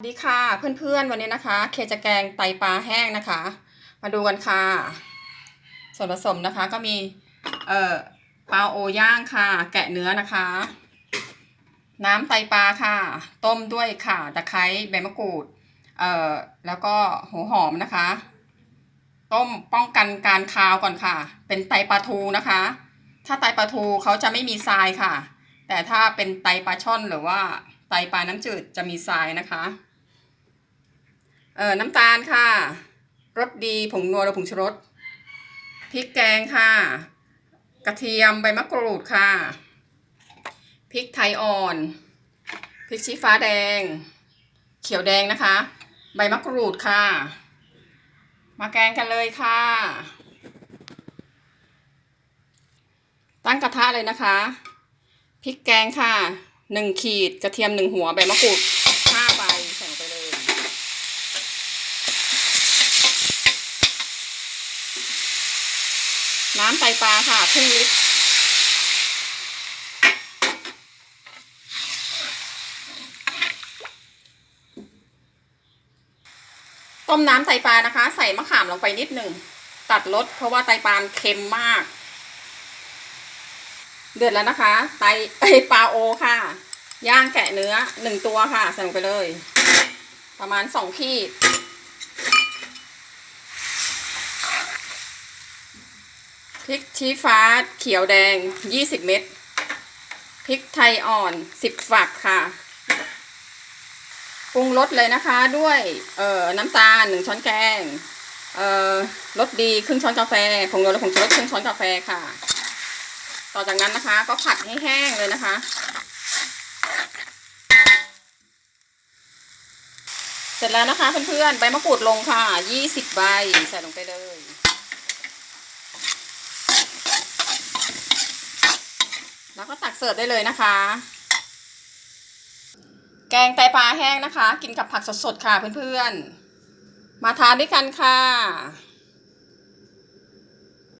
สวัสดีค่ะเพื่อนๆวันนี้นะคะ เคจะแกงไตปลาแห้งนะคะ มาดูกันค่ะ ส่วนผสมนะคะก็มีเอ่อปลาโอย่างค่ะ แกะเนื้อนะคะ น้ำไตปลาค่ะ ต้มด้วยข่าตะไคร้ใบมะกรูดเอ่อแล้วก็หัวหอมนะคะ ต้มป้องกันการคาวก่อนค่ะ เป็นไตปลาทูนะคะ ถ้าไตปลาทูเขาจะไม่มีทรายค่ะ แต่ถ้าเป็นไตปลาช่อนหรือว่าไตปลาน้ำจืดจะมีทรายนะคะ เอ่อน้ำตาลค่ะรสดีผงนัวหรือผงชูรสพริกแกงค่ะ กระเทียมใบมะกรูดค่ะพริกไทยอ่อนพริกชี้ฟ้าแดง เขียวแดงนะคะ ใบมะกรูดค่ะ มาแกงกันเลยค่ะ ตั้งกระทะเลยนะคะพริกแกงค่ะหนึ่งขีดกระเทียมหนึ่งหัวใบมะกรูดห้าใบใส่ลงไปเลย น้ำไตปลาค่ะครึ่งลิตรต้มน้ำไตปลานะคะ ใส่มะขามลงไปนิดหนึ่งตัดรสเพราะว่าไตปลาเค็มมาก เดือดแล้วนะคะ ไตไอยปลาโอค่ะ ย่างแกะเนื้อหนึ่งตัวค่ะใส่ลงไปเลย ประมาณสองขีด พริกชี้ฟ้าเขียวแดง 20 เม็ด พริกไทยอ่อน 10 ฝักค่ะ ปรุงรสเลยนะคะด้วยเอ่อน้ำตาล 1 ช้อนแกง เอ่อรสดีครึ่งช้อนกาแฟ ผงนัวและผงชูรสครึ่งช้อนกาแฟค่ะ ต่อจากนั้นนะคะ ก็ผัดให้แห้งเลยนะคะเสร็จแล้วนะคะเพื่อนๆใบมะกรูดลงค่ะ 20 ใบใส่ลงไปเลย แล้วก็ตักเสิร์ฟได้เลยนะคะ แกงไตปลาแห้งนะคะ กินกับผักสดๆค่ะเพื่อนๆ มาทานด้วยกันค่ะ